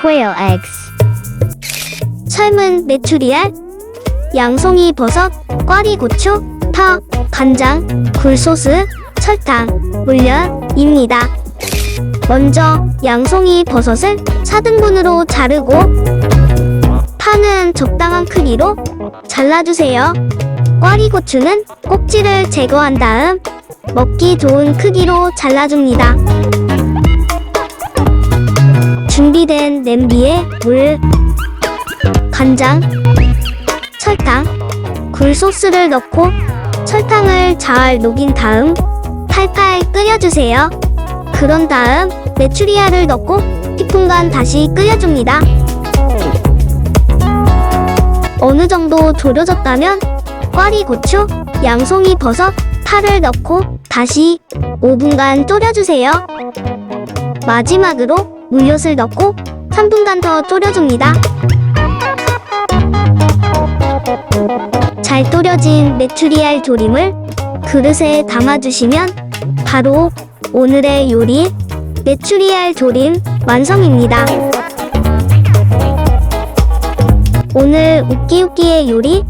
quail eggs, 삶은 메추리알, 양송이 버섯, 꽈리 고추, 파, 간장, 굴소스, 설탕, 물엿입니다. 먼저 양송이 버섯을 4등분으로 자르고 파는 적당한 크기로 잘라주세요. 꽈리 고추는 꼭지를 제거한 다음 먹기 좋은 크기로 잘라줍니다. 준비된 냄비에 물, 간장, 설탕, 굴소스를 넣고 설탕을 잘 녹인 다음 팔팔 끓여주세요. 그런 다음 메추리알을 넣고 10분간 다시 끓여줍니다. 어느 정도 졸여졌다면 꽈리 고추, 양송이 버섯, 파를 넣고 다시 5분간 졸여주세요. 마지막으로 물엿을 넣고 3분간 더 졸여줍니다. 잘 졸여진 메추리알 조림을 그릇에 담아주시면 바로 오늘의 요리 메추리알 조림 완성입니다. 오늘 웃기웃기의 요리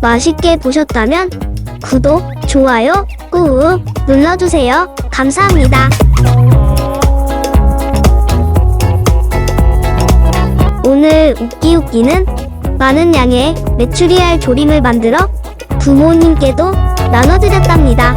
맛있게 보셨다면 구독, 좋아요 꾹 눌러주세요. 감사합니다. 오늘 웃기웃기는 많은 양의 메추리알 조림을 만들어 부모님께도 나눠드렸답니다.